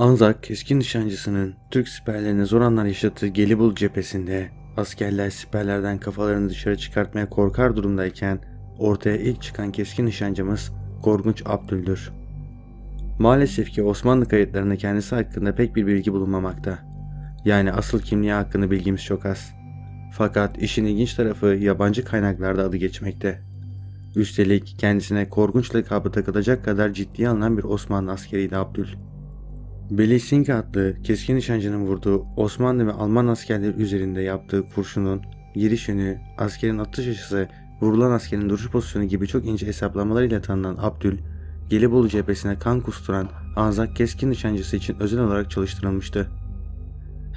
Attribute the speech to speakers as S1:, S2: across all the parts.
S1: Anzak keskin nişancısının Türk siperlerine zor anlar yaşattığı Gelibolu cephesinde askerler siperlerden kafalarını dışarı çıkartmaya korkar durumdayken ortaya ilk çıkan keskin nişancımız Korkunç Abdül'dür. Maalesef ki Osmanlı kayıtlarında kendisi hakkında pek bir bilgi bulunmamakta. Yani asıl kimliği hakkında bilgimiz çok az. Fakat işin ilginç tarafı yabancı kaynaklarda adı geçmekte. Üstelik kendisine korkunç lakabı takılacak kadar ciddiye alınan bir Osmanlı askeriydi Abdül. Sink adlı keskin nişancının vurduğu Osmanlı ve Alman askerleri üzerinde yaptığı kurşunun giriş yönü, askerin atış açısı, vurulan askerin duruş pozisyonu gibi çok ince hesaplamalarıyla tanınan Abdül, Gelibolu cephesine kan kusturan Anzak keskin nişancısı için özel olarak çalıştırılmıştı.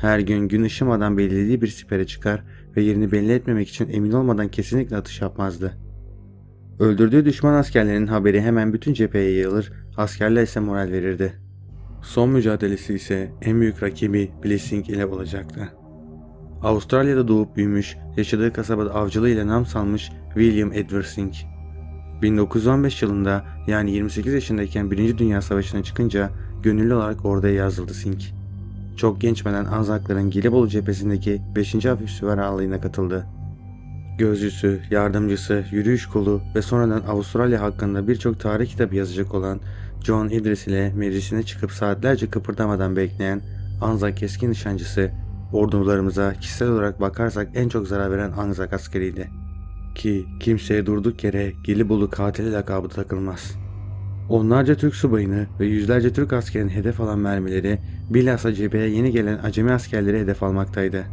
S1: Her gün gün ışımadan belirlediği bir sipere çıkar ve yerini belli etmemek için emin olmadan kesinlikle atış yapmazdı. Öldürdüğü düşman askerlerinin haberi hemen bütün cepheye yayılır, askerler ise moral verirdi. Son mücadelesi ise en büyük rakibi Blessing ile olacaktı. Avustralya'da doğup büyümüş, yaşadığı kasabada avcılığıyla nam salmış William Edward Sink. 1915 yılında yani 28 yaşındayken 1. Dünya Savaşı'na çıkınca gönüllü olarak orduya yazıldı Sink. Çok geçmeden Anzakların Gelibolu cephesindeki 5. Hafif Süvari Alayı'na katıldı. Gözcüsü, yardımcısı, yürüyüş kolu ve sonradan Avustralya hakkında birçok tarih kitabı yazacak olan John Idris ile meclisine çıkıp saatlerce kıpırdamadan bekleyen Anzak keskin nişancısı ordularımıza kişisel olarak bakarsak en çok zarar veren Anzak askeriydi. Ki kimseye durduk yere Gelibolu katili lakabı takılmaz. Onlarca Türk subayını ve yüzlerce Türk askerin hedef alan mermileri bilhassa cepheye yeni gelen acemi askerleri hedef almaktaydı.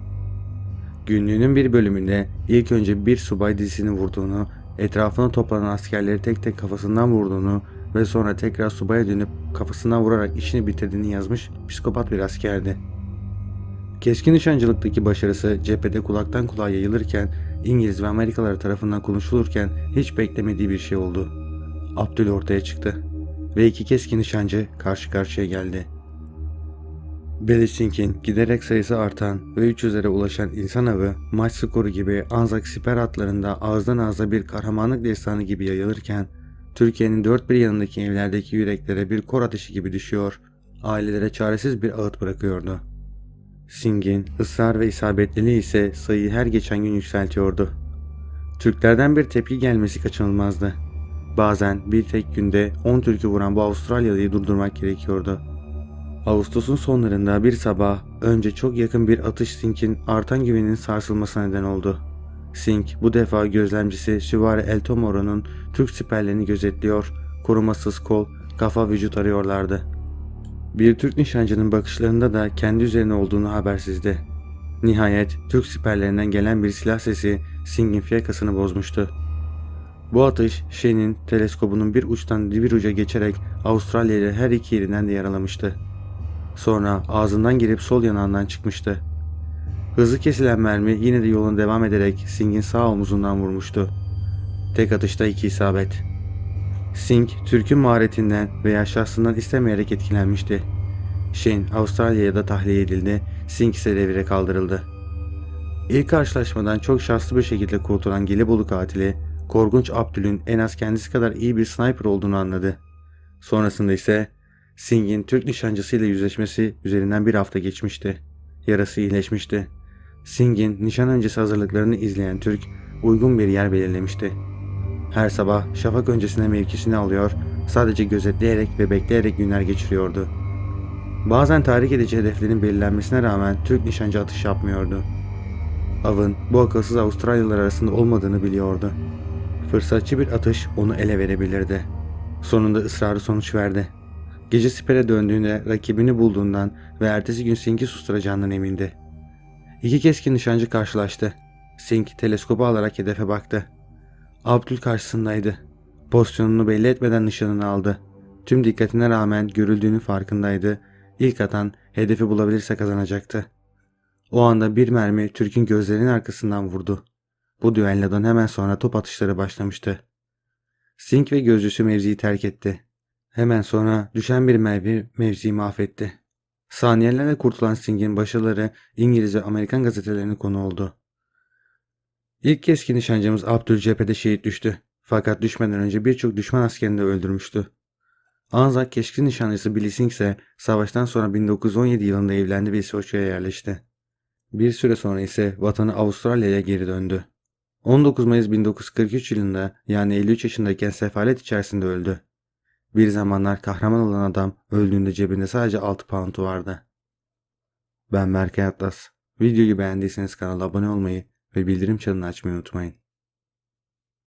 S1: Günlüğünün bir bölümünde ilk önce bir subay dizisini vurduğunu, etrafına toplanan askerleri tek tek kafasından vurduğunu ve sonra tekrar subaya dönüp kafasından vurarak işini bitirdiğini yazmış psikopat bir askerdi. Keskin nişancılıktaki başarısı cephede kulaktan kulağa yayılırken İngiliz ve Amerikalılar tarafından konuşulurken hiç beklemediği bir şey oldu. Abdül ortaya çıktı ve iki keskin nişancı karşı karşıya geldi. Belichink'in giderek sayısı artan ve 300'lere ulaşan insan avı maç skoru gibi Anzak siper atlarında ağızdan ağza bir kahramanlık destanı gibi yayılırken Türkiye'nin dört bir yanındaki evlerdeki yüreklere bir kor ateşi gibi düşüyor, ailelere çaresiz bir ağıt bırakıyordu. Singh'in ısrar ve isabetliliği ise sayıyı her geçen gün yükseltiyordu. Türklerden bir tepki gelmesi kaçınılmazdı. Bazen bir tek günde 10 Türk'ü vuran bu Avustralyalıyı durdurmak gerekiyordu. Ağustos'un sonlarında bir sabah önce çok yakın bir atış Singh'in artan güveninin sarsılmasına neden oldu. Singh bu defa gözlemcisi Süvari El Tomoro'nun Türk siperlerini gözetliyor, korumasız kol, kafa vücut arıyorlardı. Bir Türk nişancının bakışlarında da kendi üzerine olduğunu habersizdi. Nihayet Türk siperlerinden gelen bir silah sesi Singh'in fiyakasını bozmuştu. Bu atış Shen'in teleskobunun bir uçtan bir uca geçerek Avustralya'yı her iki yerinden de yaralamıştı. Sonra ağzından girip sol yanağından çıkmıştı. Hızı kesilen mermi yine de yoluna devam ederek Singh'in sağ omuzundan vurmuştu. Tek atışta iki isabet. Singh, Türk'ün maharetinden veya şahsından istemeyerek etkilenmişti. Shen, Avustralya'ya da tahliye edildi, Singh ise revire kaldırıldı. İlk karşılaşmadan çok şanslı bir şekilde kurtulan Gelibolu katili, Korkunç Abdül'ün en az kendisi kadar iyi bir sniper olduğunu anladı. Sonrasında ise Singh'in Türk nişancısıyla yüzleşmesi üzerinden bir hafta geçmişti. Yarası iyileşmişti. Singh'in nişan öncesi hazırlıklarını izleyen Türk uygun bir yer belirlemişti. Her sabah şafak öncesine mevkisini alıyor, sadece gözetleyerek ve bekleyerek günler geçiriyordu. Bazen tahrik edici hedeflerin belirlenmesine rağmen Türk nişancı atış yapmıyordu. Avın bu akılsız Avustralyalılar arasında olmadığını biliyordu. Fırsatçı bir atış onu ele verebilirdi. Sonunda ısrarı sonuç verdi. Gece sipere döndüğünde rakibini bulduğundan ve ertesi gün Singh'i susturacağından emindi. İki keskin nişancı karşılaştı. Singh teleskopu alarak hedefe baktı. Abdül karşısındaydı. Pozisyonunu belli etmeden nişanını aldı. Tüm dikkatine rağmen görüldüğünün farkındaydı. İlk atan hedefi bulabilirse kazanacaktı. O anda bir mermi Türk'ün gözlerinin arkasından vurdu. Bu düellodan hemen sonra top atışları başlamıştı. Sink ve gözcüsü mevziyi terk etti. Hemen sonra düşen bir mermi mevziyi mahvetti. Saniyelerle kurtulan Singh'in başarıları İngiliz ve Amerikan gazetelerine konu oldu. İlk keskin nişancımız Abdül cephede şehit düştü. Fakat düşmeden önce birçok düşman askerini de öldürmüştü. Anzak keşke nişanlısı Billy Singh ise savaştan sonra 1917 yılında evlendi ve İsviçre'ye yerleşti. Bir süre sonra ise vatanı Avustralya'ya geri döndü. 19 Mayıs 1943 yılında yani 53 yaşındayken sefalet içerisinde öldü. Bir zamanlar kahraman olan adam öldüğünde cebinde sadece 6 poundu vardı. Ben Berkay Atlas. Videoyu beğendiyseniz kanala abone olmayı ve bildirim çanını açmayı unutmayın.